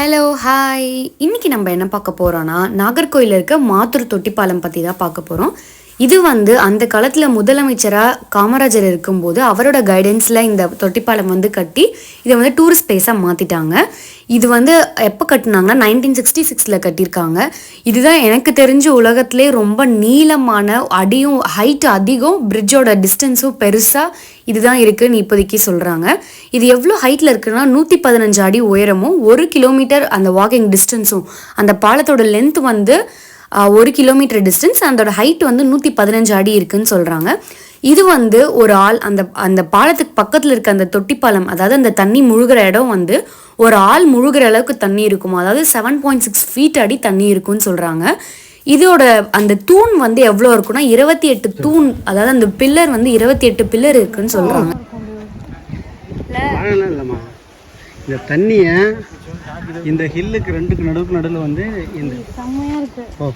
Hello hi இன்றைக்கி நம்ம என்ன பார்க்க போகிறோன்னா நாகர்கோயிலில் இருக்க மாத்தூர் தொட்டிப்பாலம் பற்றி தான் பார்க்க போகிறோம் இது வந்து அந்த காலத்தில் முதலமைச்சராக காமராஜர் இருக்கும்போது அவரோட கைடன்ஸில் இந்த தொட்டிப்பாலம் வந்து கட்டி இதை வந்து டூரிஸ்ட் பிளேஸாக மாற்றிட்டாங்க இது வந்து எப்போ கட்டினாங்கன்னா நைன்டீன் சிக்ஸ்டி சிக்ஸில் கட்டியிருக்காங்க. இதுதான் எனக்கு தெரிஞ்ச உலகத்திலே ரொம்ப நீளமான அடியும் ஹைட் அதிகம் பிரிட்ஜோட டிஸ்டன்ஸும் பெருசாக இதுதான் இருக்குன்னு இப்போதைக்கு சொல்கிறாங்க இது எவ்வளோ ஹைட்டில் இருக்குன்னா நூற்றி பதினஞ்சு அடி உயரமும் ஒரு கிலோமீட்டர் அந்த வாக்கிங் டிஸ்டன்ஸும் அந்த பாலத்தோட லென்த் வந்து ஒரு கிலோமீட்டர் டிஸ்டன்ஸ் அதோட ஹைட் வந்து நூற்றி பதினஞ்சு அடி இருக்குன்னு சொல்கிறாங்க இது வந்து ஒரு ஆள் அந்த அந்த பாலத்துக்கு பக்கத்தில் இருக்க அந்த தொட்டிப்பாலம் அதாவது அந்த தண்ணி முழுகிற இடம் வந்து ஒரு ஆள் முழுகிற அளவுக்கு தண்ணி இருக்கும்? அதாவது செவன் பாயிண்ட் சிக்ஸ் ஃபீட் அடி தண்ணி இருக்குன்னு சொல்கிறாங்க இதோட அந்த தூண் வந்து எவ்வளோ இருக்குன்னா இருபத்தி எட்டு தூண் அதாவது அந்த பில்லர் வந்து இருபத்தி எட்டு பில்லர் இருக்குன்னு சொல்கிறாங்க இந்த தண்ணியை இந்த ஹில்லுக்கு ரெண்டுக்கு நடுவுக்கு நடுவில் வந்து இந்த செம்மையா இருக்கு. ஓ.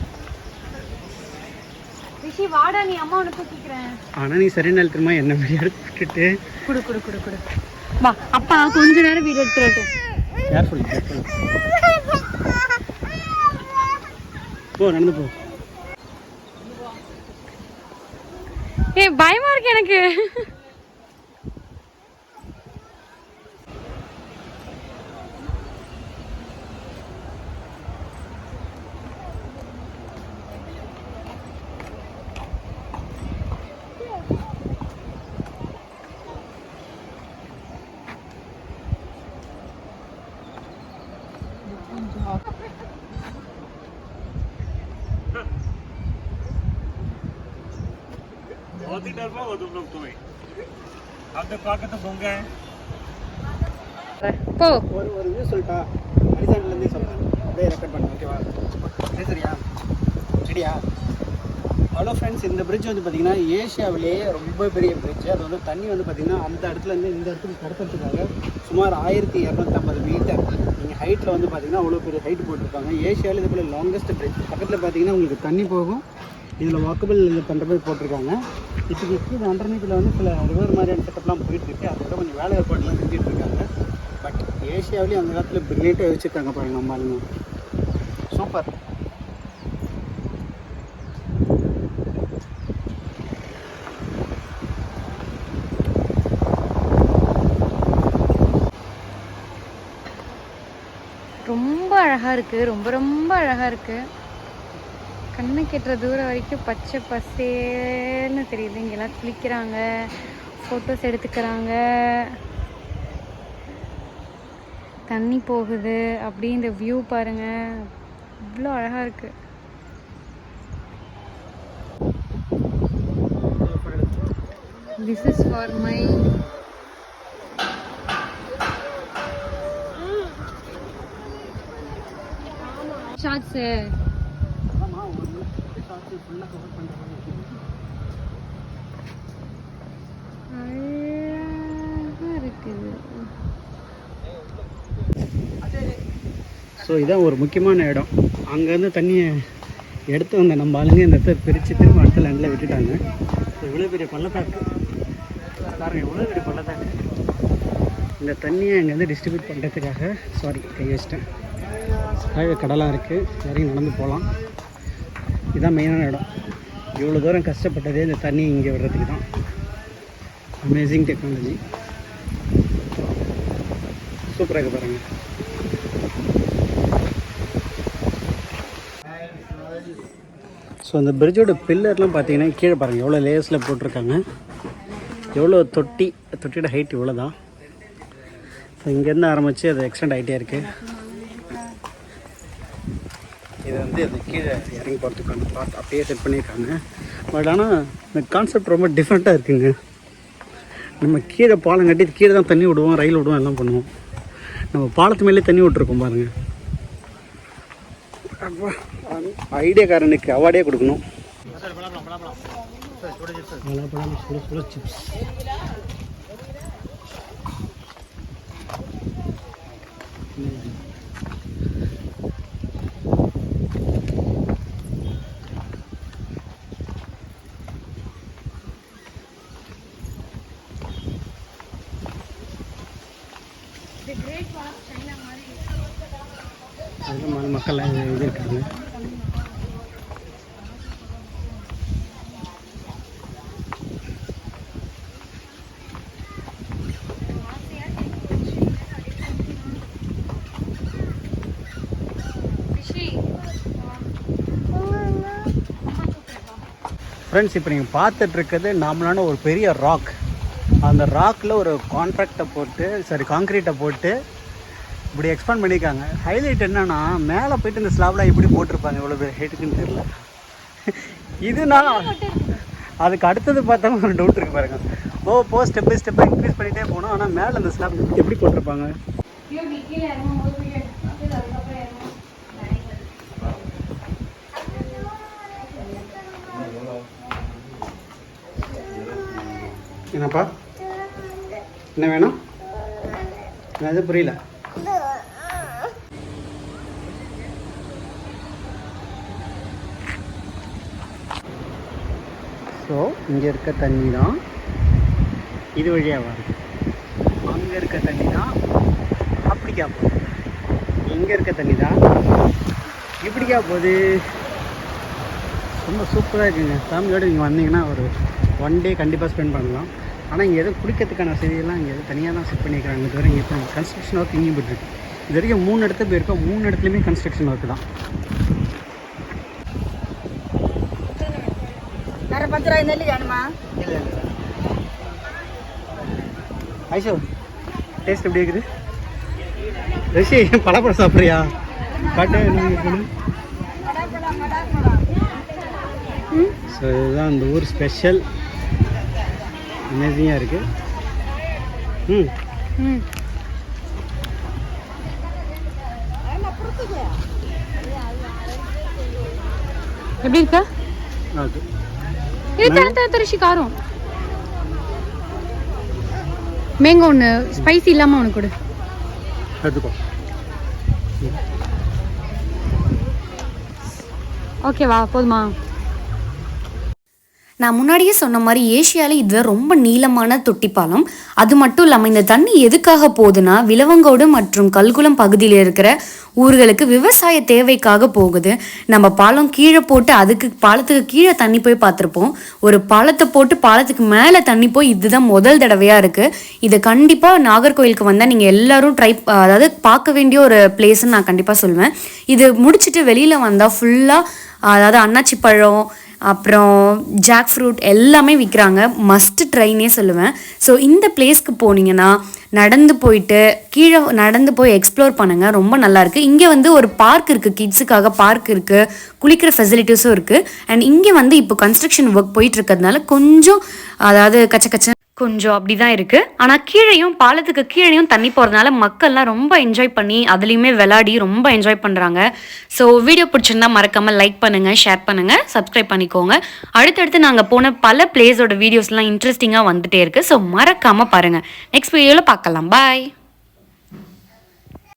ரிஷி வாடா நீ அம்மா உனக்கு தூக்கிக்கிறேன். ஆனால் நீ சரி நேரம் திரும்ப என்ன மாதிரி எடுத்து விட்டுட்டு. குடு குடு குடு குடு. வா அப்பா கொஞ்ச நேரம் வீடியோ எடுத்துடட்டும் கேர்ஃபுல் கேர்ஃபுல் போ நடந்து போ. ஏய் பயமா இருக்கு எனக்கு. વધીનરમાં વધુ ડૂબતું હોય அந்த பார்க்கறது பொங்க போ. ஒரு ஒரு வியூ சொல்லிட்டா அடிசாட்லேருந்தே சொல்கிறேன் அப்படியே ரெக்கார்ட் பண்ணு ஓகேவா சரியா? சரியா? ஹலோ ஃப்ரெண்ட்ஸ் இந்த பிரிட்ஜ் வந்து பார்த்தீங்கன்னா ஏஷியாவிலேயே ரொம்ப பெரிய பிரிட்ஜ் அது வந்து தண்ணி வந்து பார்த்திங்கன்னா அந்த இடத்துலேருந்து இந்த இடத்துக்கு கடத்துறதுக்காக சுமார் ஆயிரத்தி இரநூத்தம்பது மீட்டர் நீங்கள் ஹைட்டில் வந்து பார்த்தீங்கன்னா அவ்வளோ பெரிய ஹைட் போட்டிருப்பாங்க. ஏஷியாவில் இது போல் லாங்கஸ்ட் பிரிட்ஜ் பக்கத்தில் பார்த்தீங்கன்னா உங்களுக்கு தண்ணி போகும். இதில் வாக்கபிள் பண்ணுற மாதிரி போட்டிருக்காங்க. இப்போ கீழே அண்டர்நீத்தில் வந்து சில ரிவர் மாதிரியான செட்டப்லாம் போயிட்டுருக்கு. அதுக்கப்புறம் கொஞ்சம் வேலை ஏற்பாடுலாம் செஞ்சுட்டு இருக்காங்க. பட் ஏஷியாவிலேயும் அந்த காலத்தில் பிரில்லியண்ட்டாக வச்சுருக்காங்க பாருங்க நம்ம சூப்பர் ரொம்ப அழகாக இருக்குது ரொம்ப ரொம்ப அழகாக இருக்குது கண்ணு கெட்டுற தூரம் வரைக்கும் பச்சை பசேல்னு தெரியுது. இங்கெல்லாம் குளிக்கிறாங்க. ஃபோட்டோஸ் எடுத்துக்கிறாங்க. தண்ணி போகுது. அப்படி இந்த வியூ பாருங்க. இவ்வளோ அழகா இருக்கு. This is for my shorts அழகா இருக்குது ஸோ இதான் ஒரு முக்கியமான இடம். அங்கேருந்து தண்ணியை எடுத்து வந்த நம்ம ஆளுங்க இந்த இடத்த பிரித்து திரும்ப அடுத்த லேண்டில் விட்டுட்டாங்க. ஸோ இவ்வளோ பெரிய பள்ளத்தாக்கு. பாருங்க இவ்வளோ பெரிய பள்ளத்தாக்கு. இந்த தண்ணியை அங்கேருந்து டிஸ்ட்ரிபியூட் பண்ணுறதுக்காக சாரி கை வச்சிட்டேன். ஹைவே கடலாக இருக்குது இறங்கி நடந்து போகலாம். இதுதான் மெயினான இடம். இவ்வளோ தூரம் கஷ்டப்பட்டதே இந்த தண்ணி இங்கே விடுறதுக்கு தான். அமேசிங் டெக்னாலஜி சூப்பராக பாருங்கள் ஸோ அந்த பிரிட்ஜோட பில்லர்லாம் பார்த்தீங்கன்னா கீழே பாருங்கள் எவ்வளோ லேயர்ஸில் போட்டிருக்காங்க. எவ்வளோ தொட்டி தொட்டியோட ஹைட் இவ்வளோ தான் ஸோ இங்கேருந்து ஆரம்பித்து அது எக்ஸ்டெண்ட் ஆகிட்டே இருக்குது இது வந்து அந்த கீழே இறங்கி போகிறதுக்கான பார்த்து அப்படியே செட் பண்ணியிருக்காங்க. பட் ஆனால் இந்த கான்செப்ட் ரொம்ப டிஃப்ரெண்ட்டாக இருக்குங்க. நம்ம கீழே பாலம் கட்டி கீழே தான் தண்ணி விடுவோம் ரயில் விடுவோம் எல்லாம் பண்ணுவோம். நம்ம பாலத்து மேலே தண்ணி விட்டுருக்கோம் பாருங்கள் ஐடியாக்காரனுக்கு அவார்டே கொடுக்கணும். சிப்ஸ் மக்கள் இருக்குது. ஃப்ரெண்ட்ஸ் இப்போ நீங்கள் பார்த்துட்ருக்கிறது நார்மலான ஒரு பெரிய ராக் அந்த ராக்கில் ஒரு கான்ட்ராக்டை போட்டு சாரி காங்க்ரீட்டை போட்டு இப்படி எக்ஸ்பேண்ட் பண்ணியிருக்காங்க ஹைலைட் என்னன்னா மேலே போயிட்டு இந்த ஸ்லாப்லாம் எப்படி போட்டிருப்பாங்க? இவ்வளோ பேர் ஹைட்டுக்குன்னு தெரியல. இது நான் அதுக்கு அடுத்தது பார்த்தா ஒரு டவுட் இருக்கு பாருங்க. ஓ போ ஸ்டெப் பை ஸ்டெப்பாக இன்க்ரீஸ் பண்ணிகிட்டே போகணும் ஆனால் மேலே அந்த ஸ்லாப் எப்படி போட்டிருப்பாங்க? என்னப்பா? என்ன வேணும்? எதுவும் புரியல. ஸோ இங்கே இருக்க தண்ணி தான் இது வழியாக வருது. அங்கே இருக்க தண்ணி தான் அப்படிக்கா போகுது. இங்கே இருக்க தண்ணி தான் இப்படிக்கா போகுது. ரொம்ப சூப்பராக இருக்குங்க. ஃபேமிலியோடு நீங்கள் வந்தீங்கன்னா ஒரு ஒன் டே கண்டிப்பாக ஸ்பெண்ட் பண்ணலாம். ஆனால் இங்கே எதுவும் குடிக்கிறதுக்கான வசதியெல்லாம் இங்கே எதுவும் தனியாக தான் செட் பண்ணியிருக்காங்க இதுவரை இங்கே இப்போ கன்ஸ்ட்ரக்ஷன் ஒர்க் இங்கேயும் போயிட்டுருக்கு இது வரைக்கும் மூணு இடத்துல போயிருக்கோம். மூணு இடத்துலையுமே கன்ஸ்ட்ரக்ஷன் ஒர்க் தான். ரூபாய் நெல்லி வேணுமா? இல்லை இல்லை. ஐஷோ டேஸ்ட் எப்படி இருக்குது? ரிஷி பழப்பழம் சாப்பிட்றியா? காட்டு ஸோ இதுதான் இந்த ஊர் ஸ்பெஷல் அமேசிங்காக இருக்குது ம். ம். எப்படி இருக்கா? ஓகே இது தரிசி காரம் மேங்கோ ஒன்று ஸ்பைசி இல்லாமல் ஒன்று கொடு. எடுத்துக்கோ. ஓகேவா போதுமா? நான் முன்னாடியே சொன்ன மாதிரி ஏஷியாவில் இது ரொம்ப நீளமான தொட்டி பாலம் அது மட்டும் இல்லாமல் இந்த தண்ணி எதுக்காக போகுதுன்னா விலவங்கோடு மற்றும் கல்குளம் பகுதியில் இருக்கிற ஊர்களுக்கு விவசாய தேவைக்காக போகுது. நம்ம பாலம் கீழே போட்டு அதுக்கு பாலத்துக்கு கீழே தண்ணி போய் பார்த்துருப்போம். ஒரு பாலத்தை போட்டு பாலத்துக்கு மேலே தண்ணி போய் இதுதான் முதல் தடவையாக இருக்குது இது கண்டிப்பாக நாகர்கோயிலுக்கு வந்தால் நீங்கள் எல்லாரும் ட்ரை அதாவது பார்க்க வேண்டிய ஒரு பிளேஸ்ன்னு நான் கண்டிப்பாக சொல்லுவேன் இது முடிச்சுட்டு வெளியில் வந்தால் ஃபுல்லாக அதாவது அன்னாச்சி பழம் அப்புறம் ஜாக் ஃப்ரூட் எல்லாமே விற்கிறாங்க மஸ்ட் ட்ரைனே சொல்லுவேன். ஸோ இந்த பிளேஸ்க்கு போனீங்கன்னா நடந்து போயிட்டு கீழே நடந்து போய் எக்ஸ்ப்ளோர் பண்ணுங்கள் ரொம்ப நல்லாயிருக்கு இங்கே வந்து ஒரு பார்க் இருக்குது கிட்ஸுக்காக பார்க் இருக்குது குளிக்கிற ஃபெசிலிட்டிஸும் இருக்குது அண்ட் இங்கே வந்து இப்போ கன்ஸ்ட்ரக்ஷன் ஒர்க் போயிட்டு இருக்கிறதுனால கொஞ்சம் அதாவது கச்ச கச்ச கொஞ்சம் அப்படி தான் இருக்குது ஆனால் கீழேயும் பாலத்துக்கு கீழேயும் தண்ணி போகிறதுனால மக்கள்லாம் ரொம்ப என்ஜாய் பண்ணி அதுலேயுமே விளாடி ரொம்ப என்ஜாய் பண்ணுறாங்க ஸோ வீடியோ பிடிச்சிருந்தா மறக்காமல் லைக் பண்ணுங்கள் ஷேர் பண்ணுங்கள் சப்ஸ்கிரைப் பண்ணிக்கோங்க. அடுத்தடுத்து நாங்கள் போன பல பிளேஸோட வீடியோஸ்லாம் இன்ட்ரெஸ்டிங்காக வந்துட்டே இருக்குது ஸோ மறக்காமல் பாருங்கள் நெக்ஸ்ட் வீடியோவில் பார்க்கலாம். பாய்